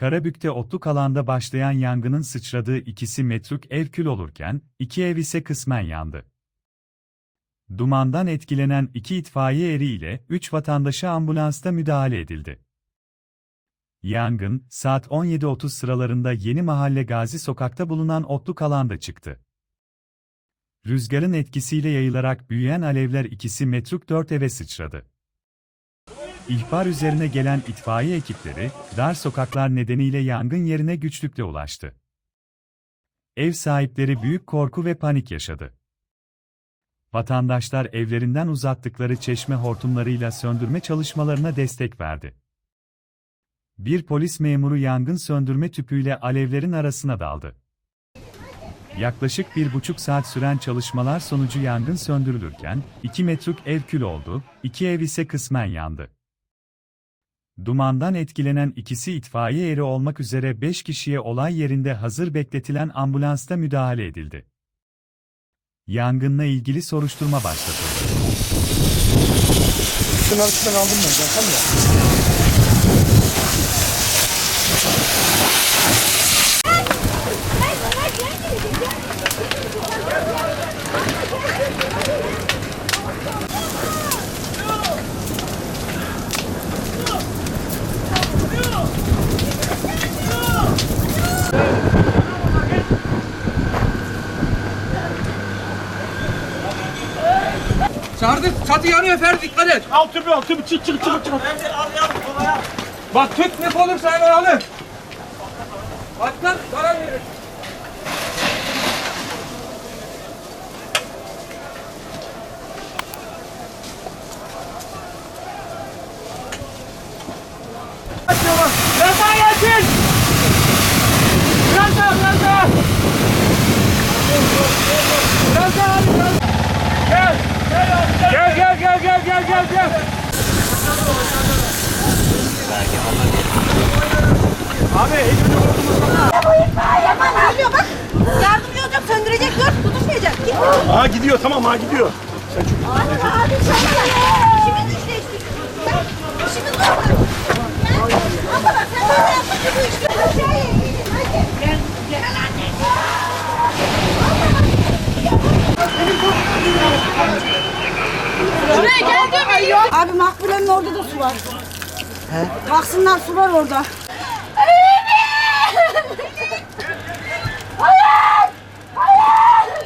Karabük'te otluk alanda başlayan yangının sıçradığı ikisi metruk ev kül olurken, iki ev ise kısmen yandı. Dumandan etkilenen iki itfaiye eri ile üç vatandaşa ambulansta müdahale edildi. Yangın, saat 17.30 sıralarında Yeni Mahalle Gazi Sokak'ta bulunan otluk alanda çıktı. Rüzgarın etkisiyle yayılarak büyüyen alevler ikisi metruk 4 eve sıçradı. İhbar üzerine gelen itfaiye ekipleri, dar sokaklar nedeniyle yangın yerine güçlükle ulaştı. Ev sahipleri büyük korku ve panik yaşadı. Vatandaşlar evlerinden uzattıkları çeşme hortumlarıyla söndürme çalışmalarına destek verdi. Bir polis memuru yangın söndürme tüpüyle alevlerin arasına daldı. Yaklaşık bir buçuk saat süren çalışmalar sonucu yangın söndürülürken, 2 metruk ev kül oldu, iki ev ise kısmen yandı. Dumandan etkilenen ikisi itfaiye eri olmak üzere 5 kişiye olay yerinde hazır bekletilen ambulansta müdahale edildi. Yangınla ilgili soruşturma başlatıldı. Şunları aldım ben zaten ya. Sardı, çatı yanıyor Ferdi dikkat et. Al tüpü al tüpü çık çık çık çık. Bak tüp ne olursa hemen alın. Bak lan zarar verir. Biraz daha. Biraz daha, biraz daha. Biraz daha, abi, biraz daha. Gel. Gel, gel, gel, gel, gel, gel, gel. Abi elini Yaman geliyor bak. Yardımcı olacak söndürecek dur tutuşmayacak. Aa gidiyor tamam ha gidiyor. Abi abi sen İşimiz işte işte. Bak, İşimiz var. Ama bak sen böyle yapınca bu işte. Hadi. çay yok. Abi Makbule'nin orada da su var. He? Baksınlar su var orada. Hayır! Hayır! Hayır!